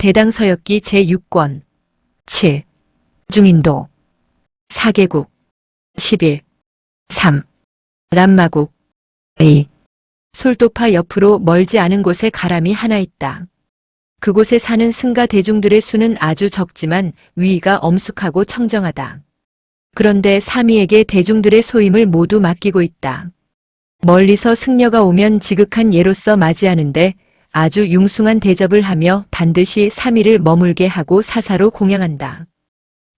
대당서역기 제6권 7. 중인도 4개국 11. 3. 람마국 A. 솔도파 옆으로 멀지 않은 곳에 가람이 하나 있다. 그곳에 사는 승가 대중들의 수는 아주 적지만 위가 엄숙하고 청정하다. 그런데 사미에게 대중들의 소임을 모두 맡기고 있다. 멀리서 승려가 오면 지극한 예로서 맞이하는데 아주 융숭한 대접을 하며 반드시 3일을 머물게 하고 사사로 공양한다.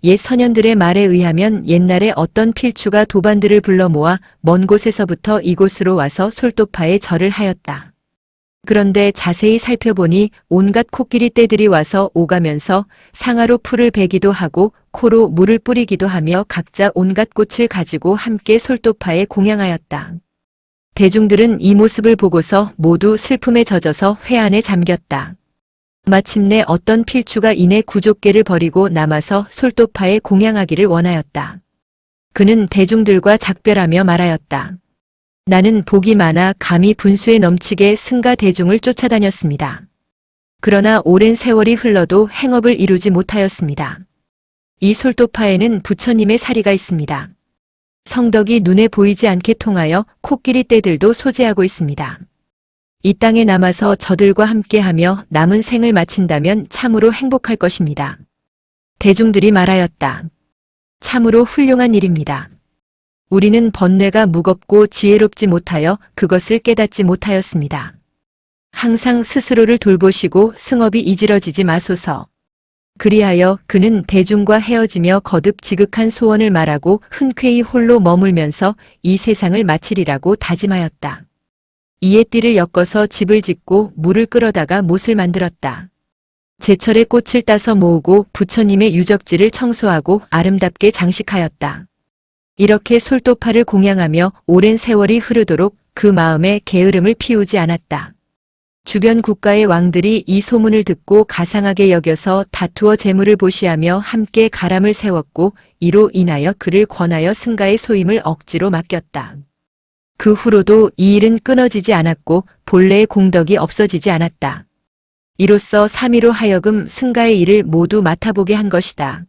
옛 선현들의 말에 의하면 옛날에 어떤 필추가 도반들을 불러 모아 먼 곳에서부터 이곳으로 와서 솔도파에 절을 하였다. 그런데 자세히 살펴보니 온갖 코끼리 떼들이 와서 오가면서 상아로 풀을 베기도 하고 코로 물을 뿌리기도 하며 각자 온갖 꽃을 가지고 함께 솔도파에 공양하였다. 대중들은 이 모습을 보고서 모두 슬픔에 젖어서 회한에 잠겼다. 마침내 어떤 필추가 이내 구족계를 버리고 남아서 솔도파에 공양하기를 원하였다. 그는 대중들과 작별하며 말하였다. 나는 복이 많아 감히 분수에 넘치게 승가 대중을 쫓아다녔습니다. 그러나 오랜 세월이 흘러도 행업을 이루지 못하였습니다. 이 솔도파에는 부처님의 사리가 있습니다. 성덕이 눈에 보이지 않게 통하여 코끼리 떼들도 소재하고 있습니다. 이 땅에 남아서 저들과 함께하며 남은 생을 마친다면 참으로 행복할 것입니다. 대중들이 말하였다. 참으로 훌륭한 일입니다. 우리는 번뇌가 무겁고 지혜롭지 못하여 그것을 깨닫지 못하였습니다. 항상 스스로를 돌보시고 승업이 이지러지지 마소서. 그리하여 그는 대중과 헤어지며 거듭 지극한 소원을 말하고 흔쾌히 홀로 머물면서 이 세상을 마치리라고 다짐하였다. 이에 띠를 엮어서 집을 짓고 물을 끌어다가 못을 만들었다. 제철에 꽃을 따서 모으고 부처님의 유적지를 청소하고 아름답게 장식하였다. 이렇게 솔도파를 공양하며 오랜 세월이 흐르도록 그 마음에 게으름을 피우지 않았다. 주변 국가의 왕들이 이 소문을 듣고 가상하게 여겨서 다투어 재물을 보시하며 함께 가람을 세웠고 이로 인하여 그를 권하여 승가의 소임을 억지로 맡겼다. 그 후로도 이 일은 끊어지지 않았고 본래의 공덕이 없어지지 않았다. 이로써 삼위로 하여금 승가의 일을 모두 맡아보게 한 것이다.